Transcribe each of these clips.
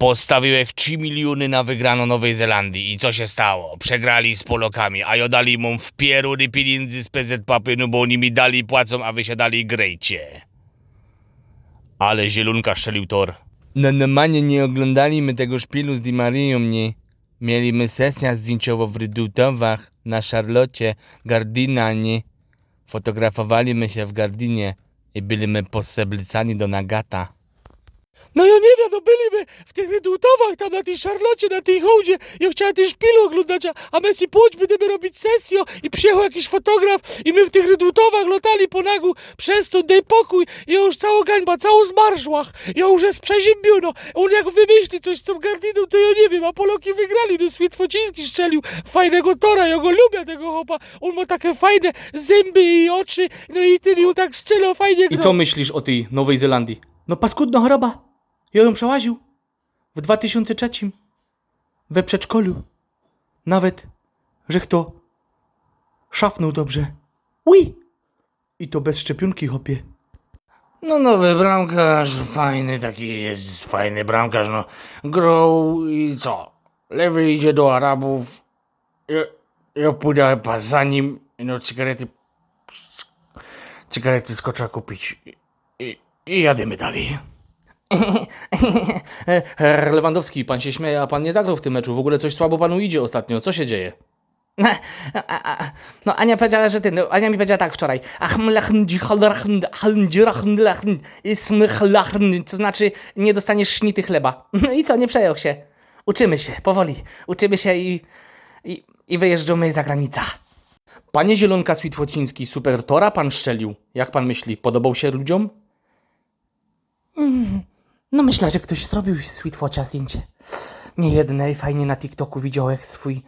Postawiłeś 3 miliony na wygrano Nowej Zelandii i co się stało? Przegrali z Polokami, a ja dali mu w pieruny pieniędzy z PZ Papy, no bo oni mi dali płacą, a wy się dali grejcie. Ale zielonka strzelił tor. No normalnie nie oglądaliśmy tego szpilu z Di Marią, nie. Mieliśmy sesję zdjęciową w Rydutowach, na Charlotte, Gardina, nie. Fotografowaliśmy się w Gardinie i byliśmy poseblicani do Nagata. No ja nie wiem, no byliśmy w tych redutowach tam na tej Charlocie, na tej hołdzie. Ja chciałem ten szpil oglądać, a, a Messi pójdź, będziemy robić sesję i przyjechał jakiś fotograf i my w tych redutowach lotali po nagu przez to, daj pokój. I ja już cała gańba, cało zmarzłach. Ja już jest przeziębiona. On jak wymyśli coś z tą gardiną, to ja nie wiem, a Poloki wygrali. No Sweet Fociński strzelił fajnego tora, ja go lubię, tego chopa. On ma takie fajne zęby i oczy, no i ten ją tak strzelał fajnie I grał. co myślisz o tej Nowej Zelandii? No paskudna choroba. Ja ją przełaził. W 2003. We przedszkolu. Nawet, że kto szafnął dobrze. Ui! I to bez szczepionki, hopie. No nowy bramkarz, fajny taki jest, fajny bramkarz, no. Grał i co? Lewy idzie do Arabów, ja, ja pójdę chyba za nim, no cygarety, cygarety skoczę kupić i, i, i jadymy dalej. Lewandowski, pan się śmieje, a pan nie zagrał w tym meczu. W ogóle coś słabo panu idzie ostatnio. Co się dzieje? No Ania powiedziała, że ty, no Ania mi powiedziała tak wczoraj. To znaczy nie dostaniesz sznity chleba. No i co, nie przejął się. Uczymy się, powoli. Uczymy się i, i, i wyjeżdżamy za granicę. Panie Zielonka Sweetwociński, super tora pan szczelił. Jak pan myśli, podobał się ludziom? No myślę, że ktoś zrobił z Sweetfocia zdjęcie. Nie jedne i fajnie na TikToku widziałem swój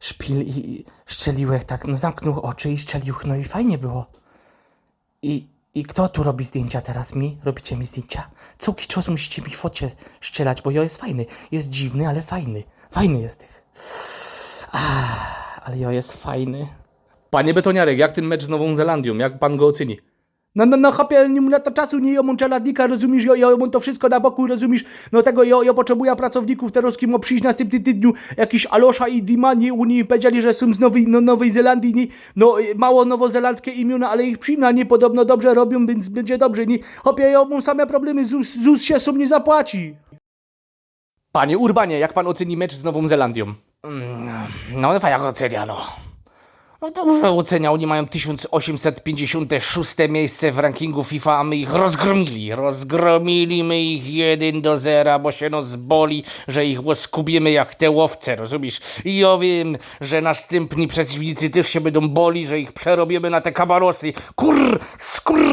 szpil i szczeliłem tak, no zamknął oczy i szczelił, no i fajnie było. I, I kto tu robi zdjęcia teraz? Mi? Robicie mi zdjęcia? Całki czas musicie mi focie szczelać, bo ja jest fajny. Jest dziwny, ale fajny. Fajny jest tych. Ah, ale ja jest fajny. Panie Betoniarek, jak ten mecz z Nową Zelandią? Jak pan go oceni? No, no, no, chopie, nie na to czasu, nie, ja mam czeladnika, rozumiesz, ja, ja mam to wszystko na boku, rozumiesz, no tego, ja, ja potrzebuję pracowników, teraz kim przyjść następny tygodniu, jakiś Alosza i Dima, nie, oni powiedzieli, że są z Nowej, no, Nowej Zelandii, nie, no, y, mało nowozelandzkie imiona, ale ich przyjmą, nie, podobno dobrze robią, więc będzie dobrze, nie, chopie, ja mam same problemy, ZUS, ZUS się sam nie zapłaci. Panie Urbanie, jak pan oceni mecz z Nową Zelandią? No to jak oceniano? No dobrze oceniał, oni mają 1856 miejsce w rankingu FIFA, a my ich rozgromili. Rozgromili my ich 1 do 0, bo się nos boli, że ich łoskubimy jak te łowce, rozumiesz? I ja wiem, że następni przeciwnicy też się będą boli, że ich przerobimy na te kabarosy. Kur, skur...